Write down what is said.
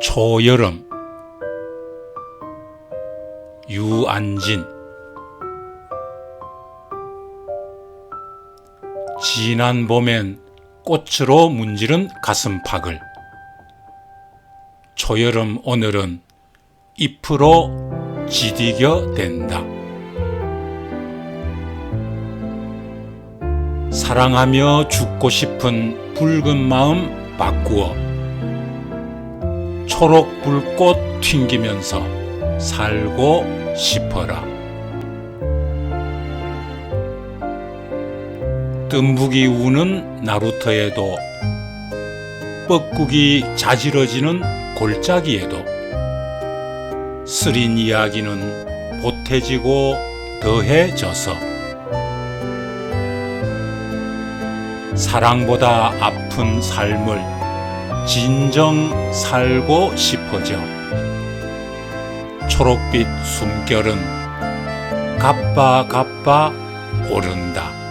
초여름 유안진 지난 봄엔 꽃으로 문지른 가슴팍을 초여름 오늘은 잎으로 지디겨 댄다. 사랑하며 죽고 싶은 붉은 마음 바꾸어 초록 불꽃 튕기면서 살고 싶어라. 뜸북이 우는 나루터에도 뻐꾸기 자지러지는 골짜기에도 쓰린 이야기는 보태지고 더해져서 사랑보다 아픈 삶을 진정 살고 싶어져 초록빛 숨결은 가빠 가빠 오른다.